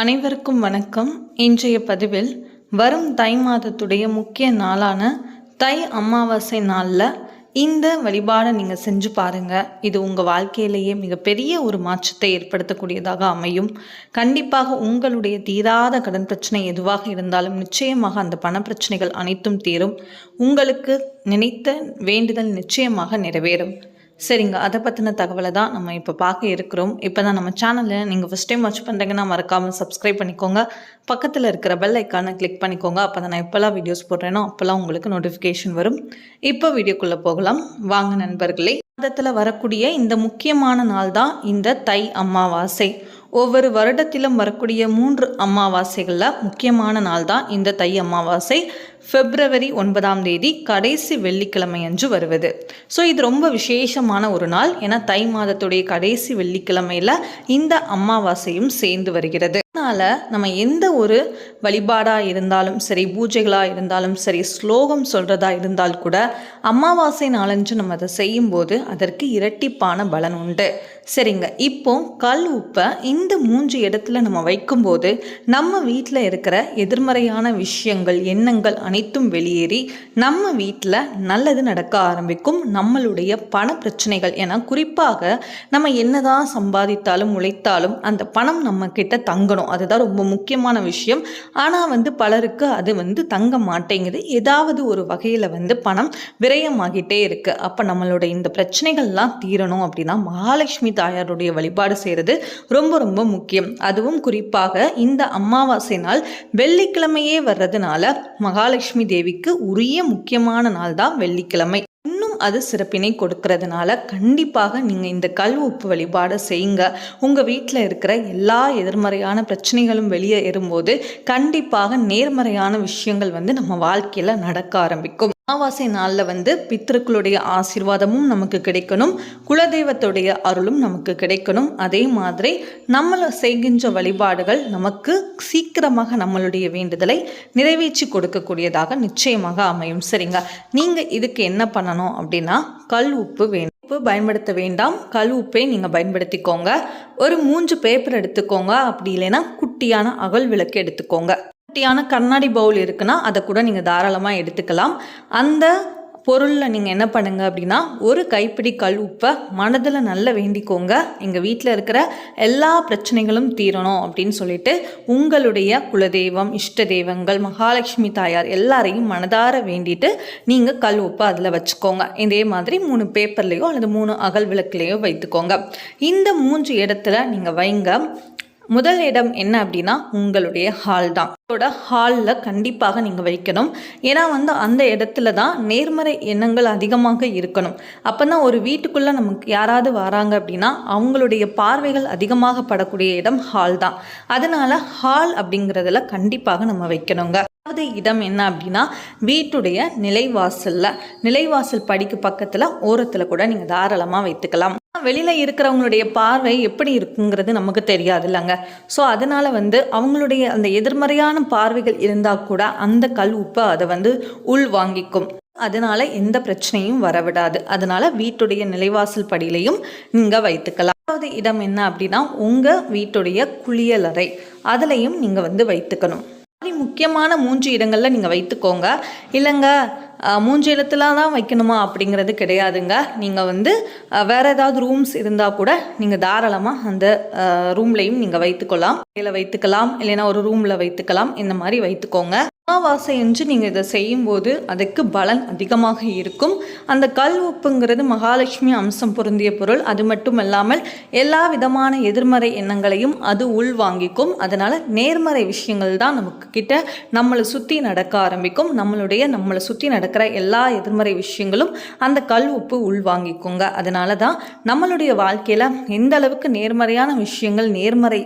அனைவருக்கும் வணக்கம். இன்றைய பதிவில் வரும் தை மாதத்துடைய முக்கிய நாளான தை அமாவாசை நாளில் இந்த வழிபாடை நீங்கள் செஞ்சு பாருங்கள் இது உங்கள் வாழ்க்கையிலேயே மிகப்பெரிய ஒரு மாற்றத்தை ஏற்படுத்தக்கூடியதாக அமையும். கண்டிப்பாக உங்களுடைய தீராத கடன் பிரச்சனை எதுவாக இருந்தாலும் நிச்சயமாக அந்த பண பிரச்சனைகள் அனைத்தும் தீரும். உங்களுக்கு நினைத்த வேண்டுதல் நிச்சயமாக நிறைவேறும். சரிங்க அதை பற்றின தகவலை தான் நம்ம இப்போ பார்க்க இருக்கிறோம். இப்போ தான் நம்ம சேனலில் நீங்கள் ஃபஸ்ட் டைம் வாட்ச் பண்ணுறீங்கன்னா மறக்காமல் சப்ஸ்கிரைப் பண்ணிக்கோங்க. பக்கத்தில் இருக்கிற பெல் ஐக்கானை கிளிக் பண்ணிக்கோங்க. அப்போ தான் நான் எப்போல்லாம் வீடியோஸ் போடுறேனோ அப்போல்லாம் உங்களுக்கு நோட்டிஃபிகேஷன் வரும். இப்போ வீடியோக்குள்ளே போகலாம். வாங்க நண்பர்களே மாதத்தில் வரக்கூடிய இந்த முக்கியமான நாள் தான் இந்த தை அமாவாசை. ஒவ்வொரு வருடத்திலும் வரக்கூடிய மூன்று அமாவாசைகளில் முக்கியமான நாள் தான் இந்த தை அமாவாசை. பிப்ரவரி ஒன்பதாம் தேதி கடைசி வெள்ளிக்கிழமை அன்று வருவது. ஸோ இது ரொம்ப விசேஷமான ஒரு நாள். ஏன்னா தை மாதத்துடைய கடைசி வெள்ளிக்கிழமையில் இந்த அமாவாசையும் சேர்ந்து வருகிறது. அதனால் நம்ம எந்த ஒரு வழிபாடாக இருந்தாலும் சரி பூஜைகளாக இருந்தாலும் சரி ஸ்லோகம் சொல்கிறதா இருந்தால் கூட அமாவாசை நாளன்று நம்ம அதை செய்யும்போது அதற்கு இரட்டிப்பான பலன் உண்டு. சரிங்க. இப்போ கல் உப்பை இந்த மூன்று இடத்துல நம்ம வைக்கும்போது நம்ம வீட்டில் இருக்கிற எதிர்மறையான விஷயங்கள் எண்ணங்கள் அனைத்தும் வெளியேறி நம்ம வீட்டில் நல்லது நடக்க ஆரம்பிக்கும் நம்மளுடைய பண பிரச்சனைகள். ஏன்னா குறிப்பாக நம்ம என்னதான் சம்பாதித்தாலும் உழைத்தாலும் அந்த பணம் நம்ம கிட்ட தங்கணும். அதுதான் ரொம்ப முக்கியமான விஷயம். ஆனால் வந்து பலருக்கு அது வந்து தங்க மாட்டேங்குது. ஏதாவது ஒரு வகையில் வந்து பணம் விரயமாகிட்டே இருக்குது அப்போ நம்மளோட இந்த பிரச்சனைகள்லாம் தீரணும் அப்படின்னா மகாலட்சுமி தாயாருடைய வழிபாடு செய்கிறது ரொம்ப ரொம்ப முக்கியம். அதுவும் குறிப்பாக இந்த அமாவாசை நாள் வெள்ளிக்கிழமையே வர்றதுனால மகாலட்சுமி தேவிக்கு உரிய முக்கியமான நாள் தான் வெள்ளிக்கிழமை. அது சிறப்பினை கொடுக்கறதுனால கண்டிப்பாக நீங்கள் இந்த கல் உப்பு வழிபாடை செய்யுங்க. உங்கள் வீட்டில் இருக்கிற எல்லா எதிர்மறையான பிரச்சனைகளும் வெளியே ஏறும்போது கண்டிப்பாக நேர்மறையான விஷயங்கள் வந்து நம்ம வாழ்க்கையில் நடக்க ஆரம்பிக்கும். அமாவாசை நாளில் வந்து பித்திருக்களுடைய ஆசீர்வாதமும் நமக்கு கிடைக்கணும். குலதெய்வத்துடைய அருளும் நமக்கு கிடைக்கணும். அதே மாதிரி நம்மளை செய்கின்ற வழிபாடுகள் நமக்கு சீக்கிரமாக நம்மளுடைய வேண்டுதலை நிறைவேற்றி கொடுக்கக்கூடியதாக நிச்சயமாக அமையும். சரிங்க? நீங்கள் இதுக்கு என்ன பண்ணணும் அப்படின்னா கல் உப்பு வேணும். உப்பு பயன்படுத்த வேண்டாம். கல் உப்பை நீங்கள் பயன்படுத்திக்கோங்க. ஒரு மூன்று பேப்பர் எடுத்துக்கோங்க. அப்படி இல்லைன்னா குட்டியான அகல் விளக்கு எடுத்துக்கோங்க. குட்டியான கண்ணாடி பவுல் இருக்குன்னா அதை கூட நீங்கள் தாராளமாக எடுத்துக்கலாம். அந்த பொருளில் நீங்கள் என்ன பண்ணுங்கள் அப்படின்னா ஒரு கைப்பிடி கல் உப்பை மனதில் நல்ல வேண்டிக்கோங்க. எங்கள் வீட்டில் இருக்கிற எல்லா பிரச்சனைகளும் தீரணும் அப்படின்னு சொல்லிட்டு உங்களுடைய குலதெய்வம் இஷ்ட தெய்வங்கள் மகாலட்சுமி தாயார் எல்லாரையும் மனதார வேண்டிட்டு நீங்கள் கல் உப்பை அதில் வச்சுக்கோங்க. இதே மாதிரி மூணு பேப்பர்லேயோ அல்லது மூணு அகல் விளக்குலேயோ வைத்துக்கோங்க. இந்த மூன்று இடத்துல நீங்கள் வைங்க. முதல் இடம் என்ன அப்படின்னா உங்களுடைய ஹால் தான். உங்களோட ஹாலில் கண்டிப்பாக நீங்கள் வைக்கணும். ஏன்னா வந்து அந்த இடத்துல தான் நேர்மறை எண்ணங்கள் அதிகமாக இருக்கணும். அப்போ தான் ஒரு வீட்டுக்குள்ளே நமக்கு யாராவது வராங்க அப்படின்னா அவங்களுடைய பார்வைகள் அதிகமாக படக்கூடிய இடம் ஹால் தான். அதனால் ஹால் அப்படிங்கிறதுல கண்டிப்பாக நம்ம வைக்கணுங்க. ரெண்டாவது இடம் என்ன அப்படின்னா வீட்டுடைய நிலைவாசலில். நிலைவாசல் படிக்கு பக்கத்தில் ஓரத்தில் கூட நீங்கள் தாராளமாக வைத்துக்கலாம். வெளியில் இருக்கிறவங்களுடைய பார்வை எப்படி இருக்குங்கிறது நமக்கு தெரியாது இல்லைங்க ஸோ அதனால் வந்து அவங்களுடைய அந்த எதிர்மறையான பார்வைகள் இருந்தால் கூட அந்த கல் உப்பை அதை வந்து உள் வாங்கிக்கும். அதனால எந்த பிரச்சனையும் வரவிடாது. அதனால வீட்டுடைய நிலைவாசல் படியிலையும் நீங்கள் வைத்துக்கலாம். அதாவது இடம் என்ன அப்படின்னா உங்கள் வீட்டுடைய குளியலறை அதுலேயும் நீங்கள் வந்து வைத்துக்கணும். முக்கியமான மூன்று இடங்களில் நீங்கள் வைத்துக்கோங்க. இல்லைங்க மூன்று தான் வைக்கணுமா அப்படிங்கிறது கிடையாதுங்க. நீங்கள் வந்து வேறு ஏதாவது ரூம்ஸ் இருந்தால் கூட நீங்கள் தாராளமாக அந்த ரூம்லையும் நீங்கள் வைத்துக்கொள்ளலாம் இதில் வைத்துக்கலாம் இல்லைன்னா ஒரு ரூமில் வைத்துக்கலாம். இந்த மாதிரி வைத்துக்கோங்க. அமாவாசை என்று நீங்கள் இதை செய்யும்போது அதுக்கு பலன் அதிகமாக இருக்கும். அந்த கல் உப்புங்கிறது மகாலட்சுமி அம்சம் பொருந்திய பொருள். அது மட்டும் இல்லாமல் எல்லா விதமான எதிர்மறை எண்ணங்களையும் அது உள்வாங்கிக்கும். அதனால் நேர்மறை விஷயங்கள் தான் நமக்கு கிட்ட நம்மளை சுற்றி நடக்க ஆரம்பிக்கும். நம்மளுடைய நம்மளை சுற்றி நடக்கிற எல்லா எதிர்மறை விஷயங்களும் அந்த கல் உப்பு உள்வாங்கிக்குங்க. அதனால தான் நம்மளுடைய வாழ்க்கையில் எந்த அளவுக்கு நேர்மறையான விஷயங்கள் நேர்மறை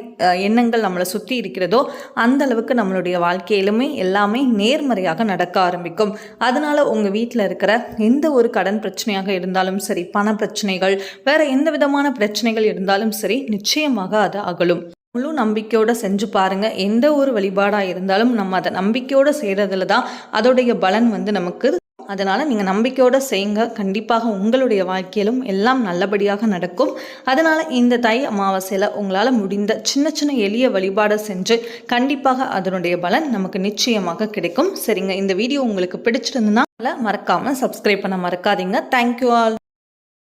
எண்ணங்கள் நம்மளை சுற்றி இருக்கிறதோ அந்த அளவுக்கு நம்மளுடைய வாழ்க்கையிலுமே எல்லா எல்லாமே நேர்மறையாக நடக்க ஆரம்பிக்கும். அதனால் உங்கள் வீட்டில் இருக்கிற எந்த ஒரு கடன் பிரச்சனையாக இருந்தாலும் சரி பண பிரச்சனைகள் வேறு எந்த விதமான பிரச்சனைகள் இருந்தாலும் சரி நிச்சயமாக அது அகலும். முழு நம்பிக்கையோடு செஞ்சு பாருங்கள் எந்த ஒரு வழிபாடாக இருந்தாலும் நம்ம அதை நம்பிக்கையோடு செய்கிறதுல தான் அதோடைய பலன் வந்து நமக்கு அதனால் நீங்கள் நம்பிக்கையோடு செய்யுங்க. கண்டிப்பாக உங்களுடைய வாழ்க்கையிலும் எல்லாம் நல்லபடியாக நடக்கும். அதனால் இந்த தை அமாவாசையில் உங்களால் முடிந்த சின்ன சின்ன எளிய வழிபாடை செஞ்சு கண்டிப்பாக அதனுடைய பலன் நமக்கு நிச்சயமாக கிடைக்கும். சரிங்க இந்த வீடியோ உங்களுக்கு பிடிச்சிருந்ததுன்னா மறக்காமல் சப்ஸ்கிரைப் பண்ண மறக்காதீங்க. Thank you all